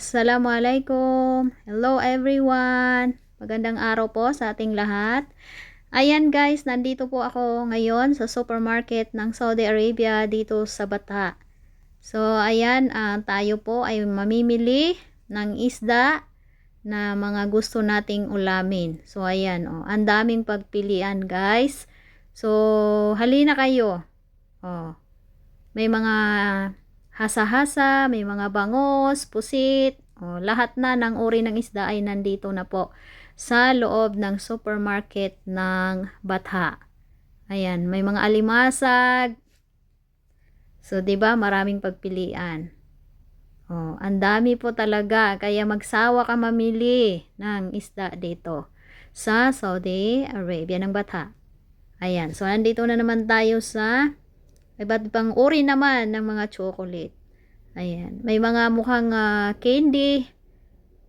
Assalamualaikum. Hello everyone. Magandang araw po sa ating lahat. Ayan guys, nandito po ako ngayon sa supermarket ng Saudi Arabia dito sa Bata. So ayan, ah, tayo po ay mamimili ng isda na mga gusto nating ulamin. So ayan, oh, ang daming pagpilian guys. So halina kayo. Oh. May mga hasa-hasa, may mga bangos, pusit, o, lahat na ng uri ng isda ay nandito na po sa loob ng supermarket ng Batha. Ayan, may mga alimasag. So, 'di ba, maraming pagpilian. Oh, ang dami po talaga kaya magsawa ka mamili ng isda dito sa Saudi Arabia ng Batha. Ayan, so nandito na naman tayo sa Iba't ibang uri naman ng mga chocolate. Ayan. May mga mukhang ah, candy.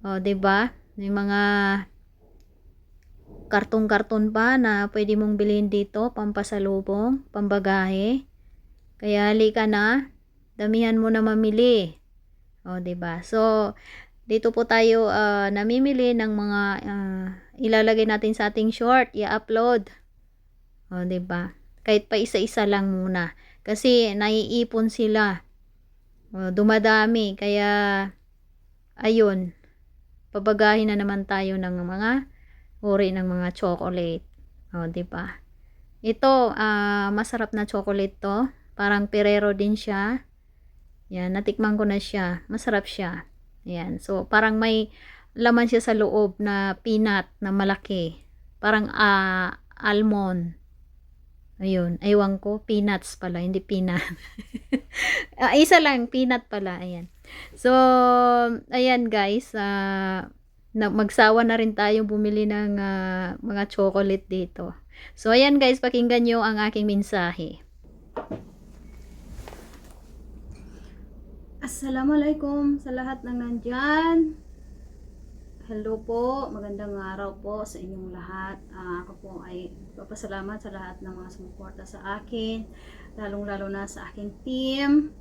O, 'di ba? May mga karton-karton pa na pwede mong bilhin dito, pampasalubong, pambagahe. Kaya halika na, damihan mo na mamili. O, ba? So, dito po tayo ah, namimili ng mga ah, ilalagay natin sa ating short, i-upload. O, ba? Kahit pa isa-isa lang muna. Kasi naiipon sila. Dumadami. Kaya, ayun. Pabagahin na naman tayo ng mga uri ng mga chocolate. O, di ba? Ito, ah, masarap na chocolate to. Parang Ferrero din siya. Yan, natikman ko na siya. Masarap siya. Yan. So, parang may laman siya sa loob na peanut na malaki. Parang ah, almond. Ayun, aywan ko, peanuts pala, hindi peanut. Ah, isa lang, peanut pala, ayan. So, ayan guys, ah, na, magsawa na rin tayo bumili ng ah, mga chocolate dito. So, ayan guys, pakinggan nyo ang aking mensahe. Assalamualaikum sa lahat ng nandyan. Hello po, magandang araw po sa inyong lahat. Ah, ako po ay papasalamat sa lahat ng mga sumuporta sa akin, lalong-lalo na sa aking team,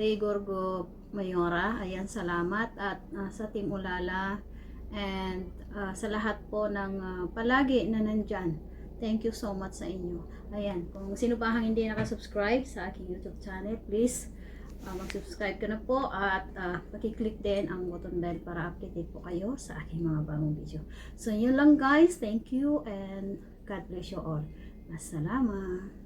Ray Gorgo Mayora. Ayan, salamat. At ah, sa Team Ulala and ah, sa lahat po ng ah, palagi na nandyan. Thank you so much sa inyo. Ayan, kung sino pa ang hindi nakasubscribe sa aking YouTube channel, please uh, mag-subscribe ka na po at uh, pakiclick din ang button bell para updated po kayo sa aking mga bagong video. So, yun lang guys. Thank you and God bless you all. Masalama.